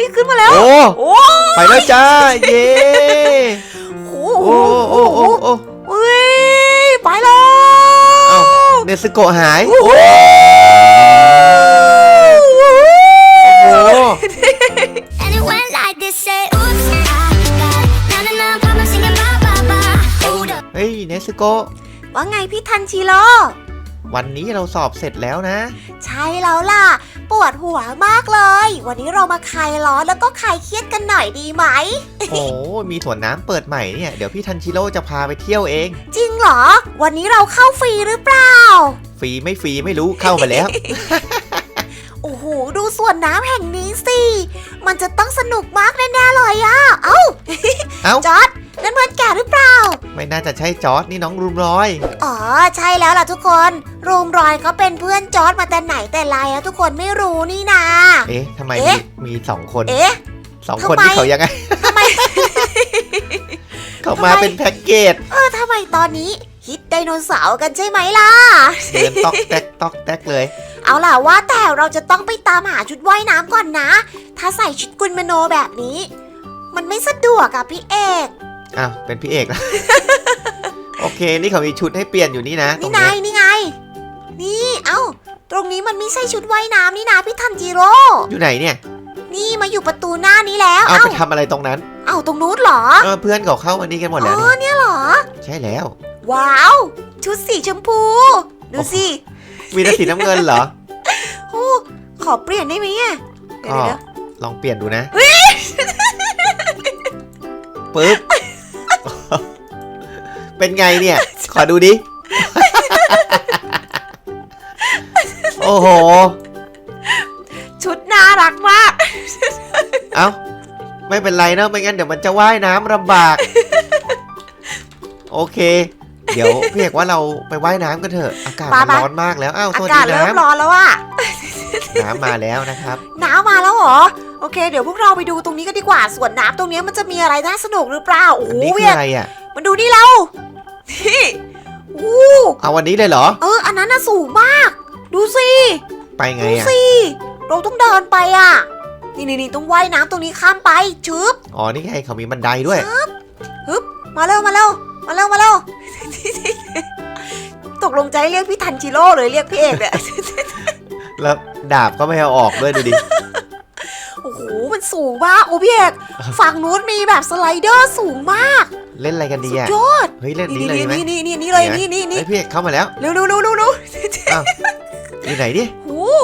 ฮ้ยขึ้นมาแล้วโอ้ โอ้ไปแล้วจ้า เย้โหโอ้โอ้โอ้โอ้เฮ้ยไปแล้วเอ้าเนสโกะหาย โอ้โหโอ้ And it went like this, say, oops, I got na na na problem singing ba ba ba. Hold up. เฮ้ยเนสโกะว่าไงพี่ทันชิโร่วันนี้เราสอบเสร็จแล้วนะ ใช่แล้วล่ะป วดหัวมากเลย วันนี้เรามาคลายร้อนแล้วก็คลายเครียดกันหน่อยดีไหม โอ้มีสวนน้ำเปิดใหม่เนี่ย เดี๋ยวพี่ทันชิโร่จะพาไปเที่ยวเอง จริงเหรอ วันนี้เราเข้าฟรีหรือเปล่า ฟรีไม่ฟรีไม่รู้เข้าไปแล้ว โอ้โห ดูส่วนน้ำแห่งนี้สิ มันจะต้องสนุกมากแน่ๆเลยอะเอ้า เอ้าจอร์ด นั่นเพื่อนแกหรือเปล่า ไม่น่าจะใช่จอร์ดนี่น้องรุมรอย อ๋อ ใช่แล้วล่ะทุกคน รูมรอยเขาเป็นเพื่อนจอร์ดมาแต่ไหนแต่ไรแล้วทุกคนไม่รู้นี่นา เอ๊ะทำไมเอ๊ะมีมีสองคนเอ๊ะ สองคนทำไม ที่เขายังไงทำไมเขามาทำไมเป็นแพ็กเกจเออทำไมตอนนี้ฮิตไดโนเสาร์กันใช่ไหมล่ะ เดินตอกแตกตอกแตกเลย เอาล่ะว่าแต่เราจะต้องไปตามหาชุดว่ายน้ำก่อนนะ ถ้าใส่ชุดกุนมโนแบบนี้ มันไม่สะดวกอะพี่เอก อ้าวเป็นพี่เอกแล้ว โอเค นี่เขามีชุดให้เปลี่ยนอยู่นี่นะตรนี่งไงเนี้ยนี่ไง นี่เอ้า ตรงนี้มันไม่ใช่ชุดว่ายน้ำนี่นะพี่ทันจิโร่ อยู่ไหนเนี่ยนี่มาอยู่ประตูหน้านี้แล้วเอาเอ้าไปทำอะไรตรงนั้นเอ้าตรงนู้นเหรอเออเพื่อนเขาเข้ามานี่กันหมดอ๋แล้วอนี่เนี่ยเหรอ ใช่แล้ว ว้าว ชุดสีชมพู ดูสิมีแต่สีน้ำเงินเหรอ โอ้ขอเปลี่ยนได้ไหมอะเดี๋ยวก็เดี๋ยวลองเปลี่ยนดูนะปึ๊บ เป็นไงเนี่ย ขอดูดิ โอ้โห ชุดน่ารักมาก เอ้า ไม่เป็นไรนะไม่งั้นเดี๋ยวมันจะว่ายน้ำลำบาก โอเค เดี๋ยวพี่เอกว่าเราไปว่ายน้ำกันเถอะ อากาศมันไปๆร้อนมากแล้ว อ้าวอาสวัสกาดีศเริ่มน้ำร้อนแล้วอะน้ำมาแล้วนะครับ น้ำมาแล้วเหรอ โอเค เดี๋ยวพวกเราไปดูตรงนี้กันดีกว่า ส่วนน้ำตรงนี้มันจะมีอะไรน่าสนุกหรือเปล่า โอ้อันโหนี้คืเวีอยกอะไรอะมาดูนี่เรา นี่โอ้เอาวันนี้เลยเหรอ เออ อันนั้นน่ะสูงมาก ดูสิไปไงดูอะ สิเราต้องเดินไปอะ นี่นี่นี่ต้องว่ายน้ำตรงนี้ข้ามไปชึบ อ๋อ นี่ไงเขามีบันไดด้วย มาเร็วมาเร็วมาเร็วมาเร็วตกลงใจเรียกพี่ทันจิโร่เลยเรียกพี่เอกเนี่ย แล้วดาบก็ไม่เอาออกด้วยดูดิ โอ้โหมันสูงมากโอ้พี่เอกฝั่งนู้นมีแบบสไลเดอร์สูงมาก เล่นอะไรกันดีสุดอะยอดเฮ้ยเล่นนี่นี้เลยไหมนี่นี่นี่นี่เลยนี่นี่นี่เฮ้ยพี่เอกเข้ามาแล้วเร็วเร็วเร็วเร็วเร็วอยู่ไหนดิโอ้โห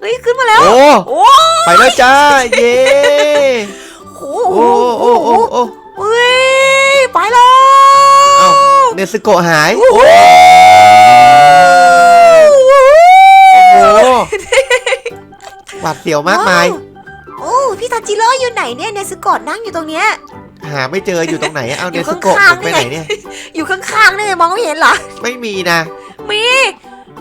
เฮ้ยขึ้นมาแล้วโอ้โอ้ไปแล้วจ้าเย้โหโอ้โอ้โอ้โอ้เฮ้ยไปแล้วเอ้าเนสโกะหายโอ้โหโอ้หวาดเสียวมากมายโอ้พี่ทันจิโร่อยู่ไหนเนี่ยเนสกอตนั่งอยู่ตรงเนี้ย หาไม่เจออยู่ตรงไหนอะเอาอเนยู่สโกะข้างๆไปไหนเนี่ย อยู่ข้างๆนี่ไงมองไม่เห็นเหรอ ไม่มีนะ มี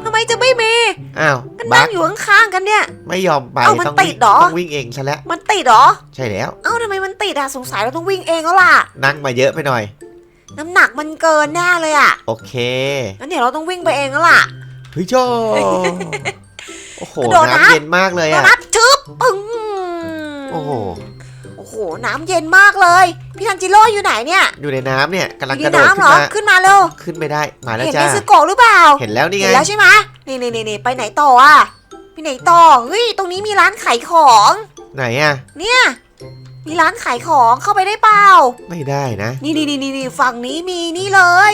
ทำไมจะไม่มีอ้าวก็บันั่กงอยู่ข้างๆกันเนี่ย ไม่ยอมไปเอ้ามันต้องติวิ่ดงเหรอต้องวิ่งเองซะแล้วมันติดเหรอ ใช่แล้ว เอ้าทำไมมันติดอะสงสัยเราต้องวิ่งเองแล้วล่ะ นั่งมาเยอะไปหน่อย น้ำหนักมันเกินแน่เลยอะโอเคงั้นเดี๋ยวเราต้องวิ่งไปเองแล้วล่ะเฮ้ยโจโอ้โหกระโดดนะน้ำเย็นมากเลยโดอะนัทชึบปึ้งโอ้โห โอ้โหน้ำเย็นมากเลย พี่ทันจิโร่อยู่ไหนเนี่ยอยู่ในน้ำเนี่ยกำลังอกยู่ระโดดน้ำขึ้เหรนอมาขึ้นมาเร็ว ขึ้นไม่ได้มาแล้วเห็นจ้าเนสโกะหรือเปล่า เห็นแล้วนี่ไงเห็นแล้วใช่ไหมนี่นี่นี่นี่ไปไหนต่ออะไปไหนต่อเฮ้ยตรงนี้มีร้านขายของ ไหนอะเนี่ย มีร้านขายของเข้าไปได้เปล่า ไม่ได้นะนี่นี่นี่นี่นี่ฝั่งนี้มีนี่เลย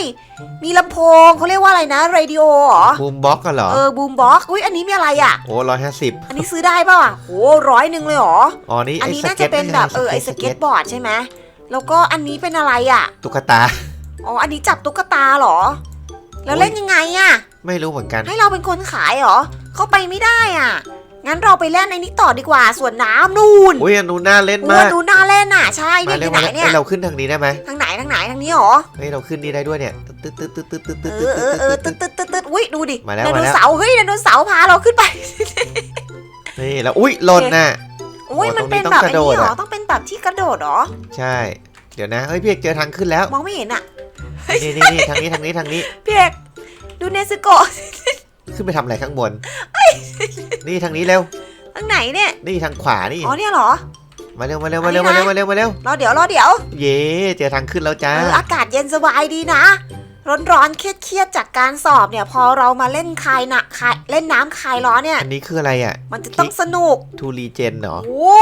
มีลำโพงเขาเรียกว่าอะไรนะเรดิโอเหรอ บูมบ็อกกันเหรอ เออบูมบ็อกอุ้ยอันนี้มีอะไรอะ โอ้ร้อยห้าสิบอันนี้ซื้อได้เปล่าอะโหร้อยหนึ่งเลยเหรอ อ๋อนี่อันไอ้นี้สน่าเก็จะตเป็นแบบเออไอสเก็ตบอร์ดใช่ไหมแล้วก็อันนี้เป็นอะไรอะ ตุ๊กตา อ๋ออันนี้จับตุ๊กตาเหรอ แล้วเล่นยังไงอะ ไม่รู้เหมือนกัน ให้เราเป็นคนขายเหรอ เข้าไปไม่ได้อะ งั้นเราไปเล่นในนี้ต่อดีกว่าส่วนน้ำนู่นอุ้ยอันนู้นน่าเล่นโอ้มากดูน่าเล่นอะใช่มานี่เร็ที่วไหนมาเร็วเนี่ยเอ้ยเราขึ้นทางนี้ได้ไหมทางไหนทางไหนทางนี้เหรอเฮ้ยเราขึ้นนี่ได้ด้วยเนี่ยตึ๊ดตึ๊ดตึ๊ดตึ๊ดตึ๊ดเอตึ๊ดอเออเออตึ๊ด ตึ๊ดตึ๊ดตึ๊ดอุ้ยดูดิมาแล้วไดมาโนแล้ว เสาร์เฮ้ยไดโนเสาร์พาเราขึ้นไป นี่แล้วอุ้ยหล่นน่ะโอ้ยโอ้มันเป็นตรงนี้แบบต้องไอ้นี่เหรอกระโดดอะ ต้องเป็นแบบที่กระโดดเหรอใช่ เดี๋ยวนะเฮ้ยพี่เอกเจอทางขึ้นแล้วมองไม่เห็นอะนี่นี่นี่ทางนี้ทางนี้ทางนี้ พี่เอกดูเนสโกะ ขึ้นไปทำอะไรข้างบน นี่ทางนี้เร็ว ทางไหนเนี่ย นี่ทางขวานี่ อ๋อเนี่ยเหรอ มาเร็วมาเร็วมาเร็วมาเร็วมาเร็วมาเร็ว รอเดี๋ยวรอเดี๋ยวเย่เจอทางขึ้นแล้วจ้า เอออากาศเย็นสบายดีนะ ร้อนๆเครียดๆจากการสอบเนี่ย พอเรามาเล่นคลายหนะคลายเล่นน้ำคลายร้อนเนี่ย อันนี้คืออะไรอะ มันจะต้องสนุกทูรีเจนเหรอ โอ้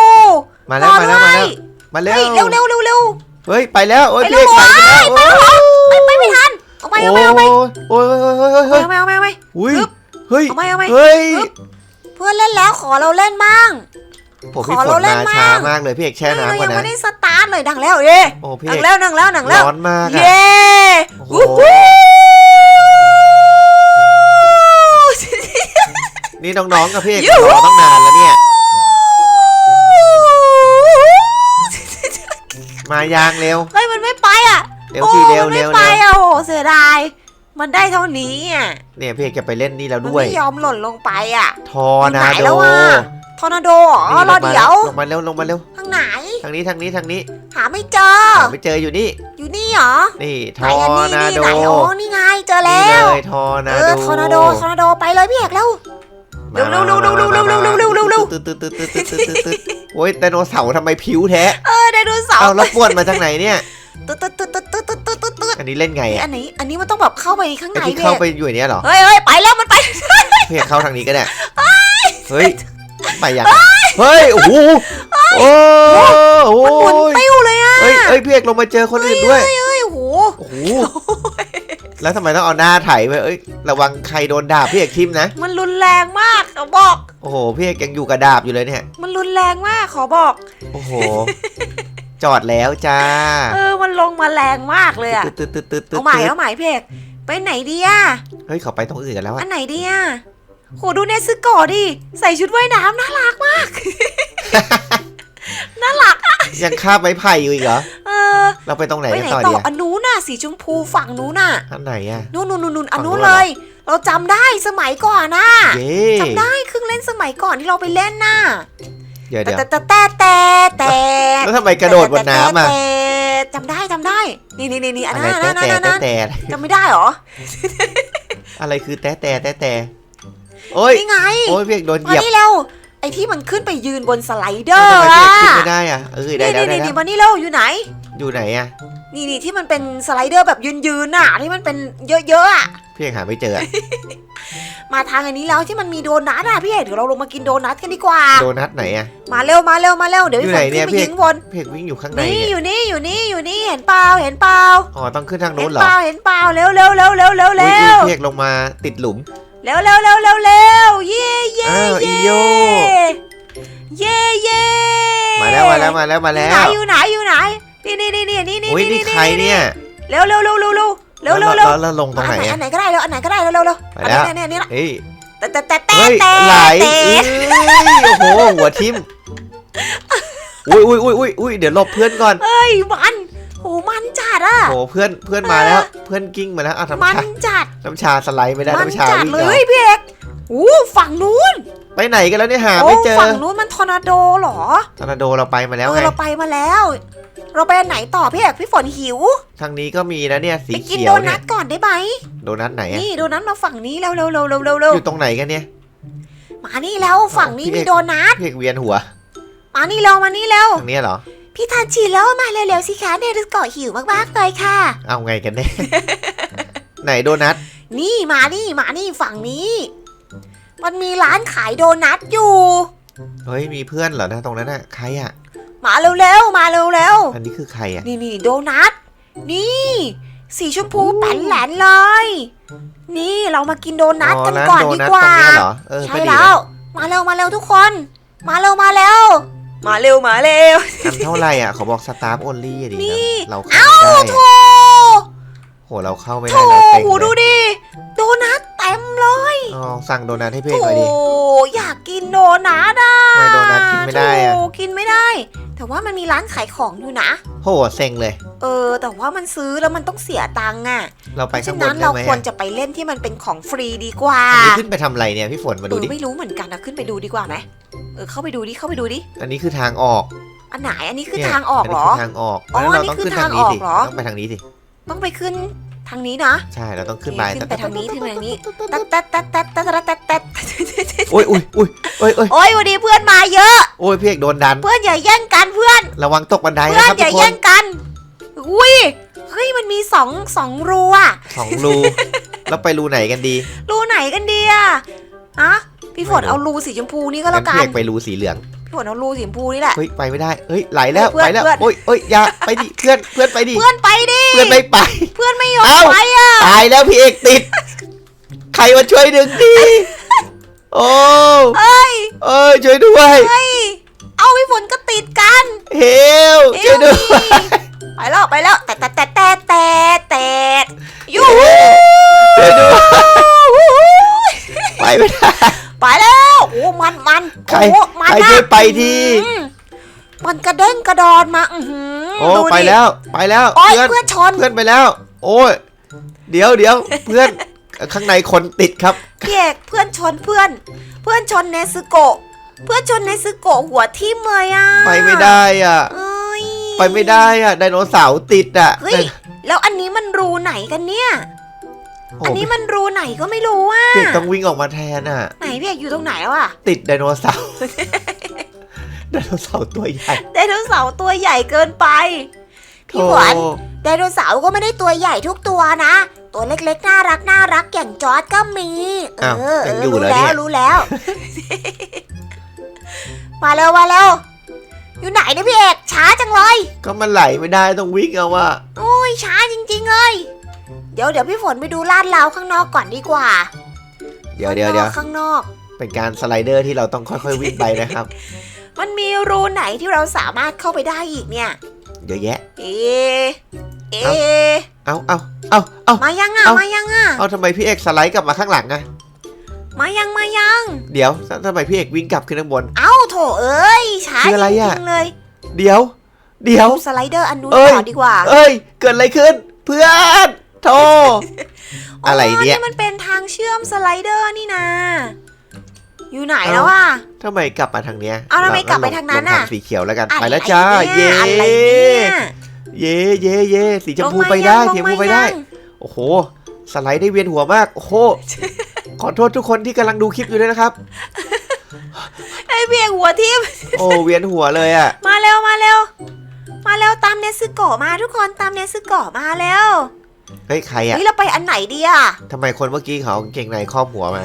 มาแล้วมาแล้วมาแล้วมาเร็ว เฮ้ยเร็วเร็วเร็วเร็ว เฮ้ยไปแล้วโอ้ยไปพี่เร็เอว กไปแล้วไปไปไม่ทันเอาไปโอ้เอาไปเอาไปยโอ้ยเฮ้ยเฮ้ยเอาไปเอาไปเอาไป อุ้ยปึ๊บ เฮ้ยเอาไปเอาไปเฮ้ยปึ๊บเพื่อนเล่นแล้วขอเราเล่นบ้าง ผมพี่ขอฝเรานเล่มานบ้างช้ามากเลยพี่เอกแช่เราน้ำก่ยัอนงนะ ไม่ได้สตาร์ทเลยดังแล้วเย่โอ้พี่ดัเองกแล้วดังแล้วดังแล้ว ร้อนมากอะ เย่โอ้โหวู้ฮู้นี่น้องๆกับพี่เอกยูหูรอตั้งนานแล้วเนี่ย มายางเร็ว เฮ้ยมันไม่ไปอะเร็วโอ้สิเร็วมันเร็ไม่วไปเร็ว อะโอ้เสียดาย มันได้เท่านี้อะเนี่ยพี่เอกจะไปเล่นนี่แล้วมันด้วยไม่ยอมหล่นลงไปอะ ทอร์นาไหนโดแล้วอะ ทอร์นาโดเหรอนี่รอลงมาเดี๋ยว ลงมาเร็วลงมาเร็วทางไหน ทางนี้ทางนี้ทางนี้หาไม่เจอ หาไม่เจออยู่นี่ อยู่นี่เหรอนี่ทไหนออันร์นี้นานี่โดไหนอ๋อนี่ไงเจอนี่แล้วเลยทอร์นาเอโดอทอร์นาโดทอร์นาโดไปเลยพี่เอกเร็วเร็วเร็วเร็วเร็วเร็วเร็วเร็วเร็วเร็วเร็วเร็ว ตึ๊ดตึ๊ดตึ๊ดตึ๊ดตึ๊ดตึ๊ดตึ๊ดตึ๊ดโอ้ยไดโนเสาร์ทำไมผิวแท้เออไดโนเสาร์เอาแล้วปวดมาจากไหนเนี่ย ตึ๊ดตึ๊ดตึ๊ดตึ๊ดตึ๊ด ตึ๊ดตึ๊ดตึ๊ดอันนี้เล่นไงนี่อะอันนี้อันนี้มันต้องแบบเข้าไปข้างไอ้ในที่พี่เข้าเอกไปอยู่ในเนี้ยเหรอเฮ้ยเฮ้ยไปแล้วมันไปพี่เอกเข้าทางนี้ก็ได้เฮ้ยไปยังเฮ้ยโอ้โหโอ้โหมันหมุนติ้วเลยอะเฮ้ยเฮ้ยพี่เอกลงมาเจอคนอื่นด้วยเฮ้ยเฮ้ยโอ้โหโอ้โหแล้วทำไมต้องเอาหน้าไถไปเอ้ยระวังใครโดนดาบพี่เอกทิมนะมันรุนแรงมากขอบอก โอ้โหพี่เอกยังอยู่กับดาบอยู่เลยเนี่ยมันรุนแรงมากขอบอก โอ้โหจอดแล้วจ้า เออมัน ลงมาแรงมากเลยอะตึ๊ดตึ๊ดตึ๊ดตึ๊ดตึ๊ดเอาใหม่เอาใหม่พี่เอกไปไหนดีอะเฮ้ยเขาไปตรงอื่นกันแล้วอะอันไหนดีอะโหดูเนซึโกะดิ ใส่ชุดว่ายน้ำน่ารักมาก น่ารักอะยังคาบไม้ไผ่อยู่อีกเหรอ เออ เราไปตรงไหนไปกันไหนต่อต่ดีออะอันนู้นน่ะสีชมพูฝั่งนู้นน่ะอันไหนอะ นู้นนู้นนู้นนู้นอันฝั่งนู้นู้นนเหรอ เลย เราจำได้สมัยก่อนน่ะเย้จำได้เครื่องเล่นสมัยก่อนที่เราไปเล่นน่ะ เดี๋ยวแต่เดี๋ยวแต่แต่แต่แต่แล้วทำไมกระโดดบนน้ำอะแต่ จำได้จำได้ นี่นี่นี่นี่อันอะไรนั้นแต่อันนั้นแต่อันแต่นั้นแต่จำไม่ได้เหรอ อะไรคือแต่แต่แต่แต่โอ้ยนี่ไงโอ้ยพี่เอกโดนเหมายียบนี่เร็วไอ้ที่มันขึ้นไปยืนบนสไลเดอทำร์ไมพี่อะเอกขึ้นไม่ได้อะเออได้นี่แล้วนี่ได้นี่แล้นี่วมานี่เร็วอยู่ไหน อยู่ไหนอะ นี่นี่ที่มันเป็นสไลเดอร์แบบยืนยืนๆน่ะ ที่มันเป็นเยอะๆอะพี่เอกหาไม่เจออะมาทางอันนี้แล้วที่มันมีโดนัทอะพี่เอกเดี๋ยวเราลงมากินโดนัทกันดีกว่า โดนัทไหนอะ มาเร็วมาเร็วมาเร็วเดี๋ยวอยู่พี่ฝไหนนเนี่ขึ้ยนไปพี่ ยิงบนพี่เอกวิ่งอยู่ข้างในนี่เนี่ยอยู่นี่อยู่นี่อยู่นี่เห็นเปล่าเห็นเปล่าอ๋อต้องขึ้นทางเห็โน้นนเหรอเปล่าเห็นเปล่าเร็วเร็วเร็วเร็วเร็วอุ๊ยเร็อุ๊ยวเร็วพี่เอกลงมาติดหลุม เร็วเร็วเร็วเร็วเร็วเย่เย่อ้าวอีเย่โยเย่เย่มาแล้วมาแล้วมาแล้วมาอยู่แล้ไหนวอยู่ไหนอยู่ไหน นี่นี่นี่นี่นี่นี่อุ้ยนี่ใครเนี่ยเร็วเร็วเร็วเร็วเร็วเร็วเร็วแล้เร็วแล้วลงตรงไหนอัอะนไหนก็ได้แล้วอันไหนก็ได้แล้วเร็วเร็วไปแล้วอันนี้เนี่ยเนี่ยเฮ้ยแต่แต่แต่แต่เฮ้ยแต่ไหลแต่เอ้ยโอ้โหหัวทิ่มอุ้ยอุ้ยอุ้ยอุ้ยอุ้ยเดี๋ยวหลบเพื่อนก่อนเฮ้ยมันโหมันจัดอะโอ้โหเพื่อนเพื่อนมาแล้ว เพื่อนกิ้งมาแล้วอะมัน้ำนชาจัดน้ำชาสไลด์ไม่ได้มัน้ำชาจัดวิ่งเลเหรอยพี่เอกโอ้ฝั่งนู้นไปไหนกันแล้วเนี่ยหาโอ้ไม่เจอฝั่งนู้นมันทอร์นาโดเหรอทอร์นาโดเราไปมาแล้วเอไงอเราไปมาแล้ว เราไปอันไหนต่อพี่เอกพี่ฝนหิวทางนี้ก็มีนะเนี่ยสีไปกินเขียโดวนัเนี่ยทก่อนได้ไหมโดนัทไหนอะนี่โดนัทมาฝั่งนี้เร็วเร็วเร็วเร็วเร็วเร็วอยู่ตรงไหนกันเนี่ย มานี่แล้วฝั่งนี้พี่เอก มีโดนัทพี่เอกเวียนหัวมานี่เร็วมานี่เร็วทางเนี้ยเหรอพี่ทานชีแล้วมาเร็วๆสิคะเนรุโกะหิวมากๆเลยค่ะ เอาไงกันแน่ ไหนโดนัทนี่มานี่มานี่ฝั่งนี้ มันมีร้านขายโดนัทอยู่ เฮ้ยมีเพื่อนเหรอนะตรงนั้นอะใครอะ มาเร็วๆมาเร็วอันนี้คือใครอะๆนี่นี่โดนัทนี่ สีชมพูแป้นแหลนเลย นี่เรามากินโดนัทอ๋อกันร้านก่อนโดดีนัทกตรว่างเนี้ยเหรอเออใช่ก็ดีแล้นะวมาเร็วมาเร็วทุกคน มาเร็วมาเร็วมาเร็วมาเร็ว อันเท่าไหร่อะเขาบอกสตาร์ฟโอลี่ดีนี่นะเราเข้าไม่ได้โถอะโหเราเข้าไม่โถได้เราเต็งหูดูเลยดิ โดนัทเต็มเลยอ๋อสั่งโดนัทให้เพ่โถงหน่อยดิ อยากกินโดนัทอะทำไมโดนัทกินไม่ได้อะ โถกินไม่ได้ แต่ว่ามันมีร้านขายของอยู่นะ โหเซ็งเลย เออ แต่ว่ามันซื้อแล้วมันต้องเสียตังค์อะเราไปเพราะข้าฉะงบนั้นนได้เราไหมควรอะจะไปเล่นที่มันเป็นของฟรีดีกว่าอันนี้ขึ้นไปทำอะไรเนี่ยพี่ฝนมาดูเอดิ อไม่รู้เหมือนกันนะขึ้นไปดูดีกว่าไหมเออเข้าไปดูดิเข้าไปดูดิอันนี้คือทางออกอันไหนอันนี้คือเนี่ยทางออกเหรอนนี้คือทางออกอ๋องั้นเรานี่ต้องคือขึ้นทางนี้ทางออกสิเหรอ ต้องไปทางนี้สิ ต้องไปขึ้น ทางนี้นะใช่เราต้องขึ้นไปขึ้นไปทางนี้ขึ้นไปทางนี้ตัดตัดตัดตัดตัดตัดตัดตัดโอ้ยอุ้ยอุ้ยโอ้ยโอ้ยโอ้ยวันนี้เพื่อนมาเยอะ โอ้ยพี่เอกโดนดัน เพื่อนอย่าแย่งกันเพื่อน ระวังตกบันไดเพื่อนะนครับอทุย่ากคแย่นงกัน อุ้ยเฮ้ยมันมีสองสองรูอะสองรู แล้วไปรูไหนกันดี รูไหนกันดีอะอะพี่ฝนเอารูสีชมพูนี่ก็งั้แล้นวกัพี่เอนกไปรูสีเหลือง พี่ฝนเอารูสีชมพูนี่แหละ เฮ้ยไปไม่ได้เฮ้ยไหลแล้วเพื่อนไปแล้วเพื่อน โอ้ยโอ้ยอย่าไปดิเพื่อนเพื่อนไปดิเพื่อนไปดิเพื่อนไม่ไป เพื่อนไม่ยอมเอ้า ไปอะตายแล้วพี่เอกติด ใครมาช่วยดึงทีโอ้เอ้ยเอ้ยช่วยด้วยเฮ้ยเอาพี่ฝนก็ติดกันเฮลช่วยด้วยไปแล้วไปแล้วแต่แต่แต่แต่แต่แต่ยูช่วยด้วยไปไม่ได้ ไปแล้วโอ้มันมันใครโอ้มันใครนะช่วยไปที อืมมันกระเด้งกระดอนมา อือหือโอ้ดูดิไปแล้วไปแล้วโอ้ยเพื่อนเพื่อนชนเพื่อนไปแล้ว โอ้ยเดี๋ยวเดี๋ยวเพื่อนข้างในคนติดครับ พี่เอกเพื่อนชนเพื่อน เพื่อนชนเนซึโกะเพื่อนชนเนซึโกะหัวทิ่มเลยอะไปไม่ได้อะ เอ้ยไปไม่ได้อะไดโนเสาร์ติดอะเฮ้ยแล้วอันนี้มันรูไหนกันเนี่ยโอ้อันนี้มันรูไหนก็ไม่รู้อะเด็กต้องวิ่งออกมาแทนอะ ไหนพี่เอกอยู่ตรงไหนแล้วอะติดไดโนเสาร์ไดโนเสาร์ตัวใหญ่ไดโนเสาร์ตัวใหญ่เกินไปพี่หวานโอ้ไดโนเสาร์ก็ไม่ได้ตัวใหญ่ทุกตัวนะ ตัวเล็กๆน่ารักน่ารักอย่างจอร์ดก็มี เออ้าวอเอยังออยู่รู้เหรอแล้เนี่วยรู้แล้ว มาเร็วมาเร็วอยู่ไหนเนี่ยพี่เอกช้าจังเลย ก็มันไหลไม่ได้ต้องวิ่งเอาว่าโอ้ยช้าจริง ๆ เลย เดี๋ยวเดี๋ยวพี่ฝนไปดูลาดราวข้างนอกก่อนดีกว่าเดี๋ยวเดี๋ยวเดี๋ยวข้างนอก เป็นการสไลเดอร์ที่เราต้องค่อยๆวิ่งไปนะครับ มันมีรูไหนที่เราสามารถเข้าไปได้อีกเนี่ย เยอะแยะ เอะเอะเอาเอาเอาเอามายังอะเอ้ามายังอะ เอาทำไมพี่เอกสไลด์กลับมาข้างหลังอะมายังมายัง เดี๋ยวทำไมพี่เอกวิ่งกลับขึ้นข้างบน เอ้าโถเอ้ยช้าคือจอะไรอะริงๆเลย เดี๋ยว เดี๋ยวดูสไลเดอร์อันนู้นเอ้ยต่อดีกว่า เอ้ย เกิดอะไรขึ้น เพื่อน โทรอะไรเนี่ยมันเป็นทางเชื่อมสไลเดอร์นี่นะอยู่ไหนแล้วอะทำไมกลับมาทางเนี้ยเอาทำไมกลับไปทางนั้นลน่ะทางสีเขียวแล้วกันอะไรไปแล้วจ้า เย่นี่อะไรเนี่ยเย่เย่เย่สีชมพูลงาไปได้ยังสีชมลพูงาไปได้ยังโอ้โห สไลด์ได้เวียนหัวมากโอ้โหขอโทษทุกคนที่กำลังดูคลิปอยู่ด้วยนะครับไอ้เบียงหัวทิ่มโอ้เวียนหัวเลยอะ มาเร็วมาเร็วมาเร็วตามเนซึโกะมาทุกคนตามเนซึโกะมาเร็ว เฮ้ยใครอะเฮ้ยเราไปอันไหนดีอะทำไมคนเมื่อกี้เขาเอากางเกงในครอบหัวมา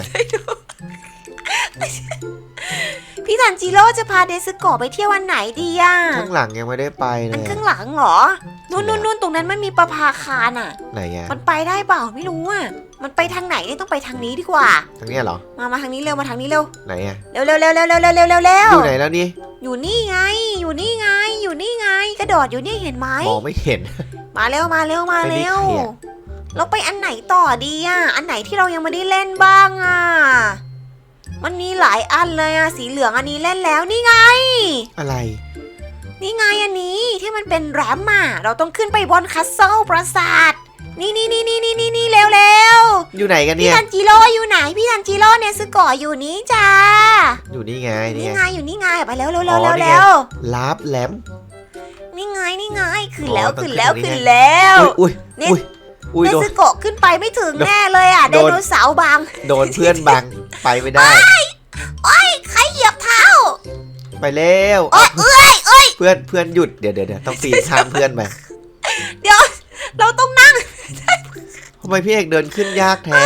พี่ทันจิโร่จะพาเนซึโกะไปเที่ยววันไหนดีอะข้างหลังยังไม่ได้ไปเลอันยข้างอะหลังเหรอนู่นนู่นนู่นตรงนั้นมันมีประภาคารอะ ไหนอะมันไปได้เปล่าไม่รู้อะมันไปทางไหนเนี่ยต้องไปทางนี้ดีกว่า ทางเนี้ยเหรอ มามาทางนี้เร็วมาทางนี้เร็วไหนอะเร็วเร็วเร็วเร็วเร็วเร็วเร็วเร็วเร็วอยู่ไหนแล้วนี่อยู่นี่ไง อยู่นี่ไง อยู่นี่ไง กระโดดอยู่นี่เห็นไหมมองไม่เห็น มาเร็วมาเร็วมาเร็วไม่ได้ใครอะเราไปอันไหนต่อดีอะ อันไหนที่เรายังไม่ได้เล่นบ้างอะ มันมีหลายอันเลยอะ สีเหลืองอันนี้เล่นแล้วนี่ไง อะไร นี่ไงอันนี้ที่มันเป็นแรมอะ เราต้องขึ้นไปบนคัสเซิลปราสาท นี่นี่นี่นี่นี่นี่นี่เร็วเร็วอยู่ไหนกันพี่เนี่ยทันจิโร่อยู่ไหน พี่ทันจิโร่เนซึโกะอยู่นี้จ้า อยู่นี่ไงนี่เนี่ยไงอยู่นี่ไงไปเร็วเร็วอ๋เร็วอเร็วนี่ไงเร็วลาบแหลม นี่ไงนี่ไงขึ้นอ๋อแล้วต้องขึ้นแล้วขึ้ขึ้นนตรงนี้แล้วอุ้ยนี่อุ้ยอุ้ยเนโดนซึโกะขึ้นไปไม่ถึงโดนแน่เลยอะไดโดนโนเสาร์บัง โดนเพื่อนบังไปไม่ได้ใครเหยียบเท้า ไปเร็วโอ๊ยเอ้ยเอ้ยเพื่อนเพื่อนหยุดเดี๋ยวเดี๋ยวเดี๋ยวต้องปีนข้ามเพื่อนไปเดี๋ยวเราต้องนั่งทำไมพี่เอกเดินขึ้นยากแท้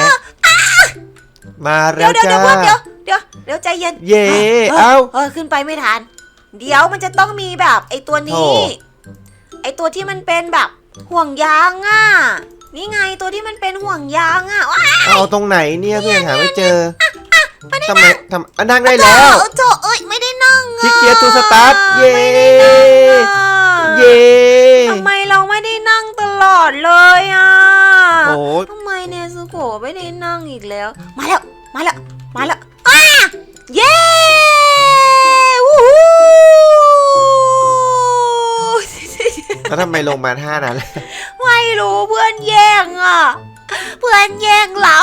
มาเดี๋แล้ยววเดี๋ยวจ้าเดี๋ยวเดี๋ยวเดี๋ยวเดี๋ยวใจเย็นเย่เอ้าเออขึ้นไปไม่ทัน เดี๋ยวมันจะต้องมีแบบไอตัวนี้โธ่ไอตัวที่มันเป็นแบบห่วงยางอะ นี่ไงตัวที่มันเป็นห่วงยางอะว้าเอาตรงไหนเนี่ยพี่เอกหาไม่เจอทำไมทำอะนั่งได้แล้วโจเอ้ยไม่ได้นั่งคลิกเกียร์ to start เย้ไม่ได้นั่งอะเย่ทำไมเราไม่ได้นั่งตลอดเลยอะโอ้ทำไมเนซุโกะไม่ได้นั่งอีกแล้ว มาแล้ว มาแล้ว มาแล้วอ้าเย้วู้ฮู้ แล้วทำไมลงมาท่านั้นไม่รู้เพื่อนแย่งอะ เพื่อนแย่งเรา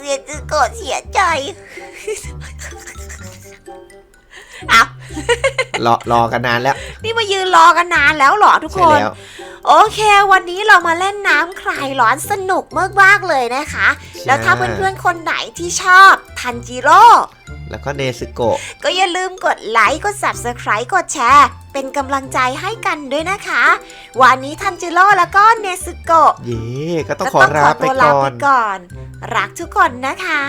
เรียนจะโกรธเสียใจอ้าวรอรอกันนานแล้ว นี่มายืนรอกันนานแล้วเหรอทุกคใช่นแล้วโอเค วันนี้เรามาเล่นน้ำคลายร้อนสนุกมากๆเลยนะคะ แล้วถ้าเพื่อนๆคนไหนที่ชอบทันจิโร่ๆแล้วก็เนซึโกะก็อย่าลืมกดไลค์ กด Subscribe กดแชร์ เป็นกำลังใจให้กันด้วยนะคะ วันนี้ทันจิโร่แล้วก็เนสึโกะเย่ก็ต้องก็ขอต้องขลาอไปตัวลาก่อไปนก่อน รักทุกคนนะคะ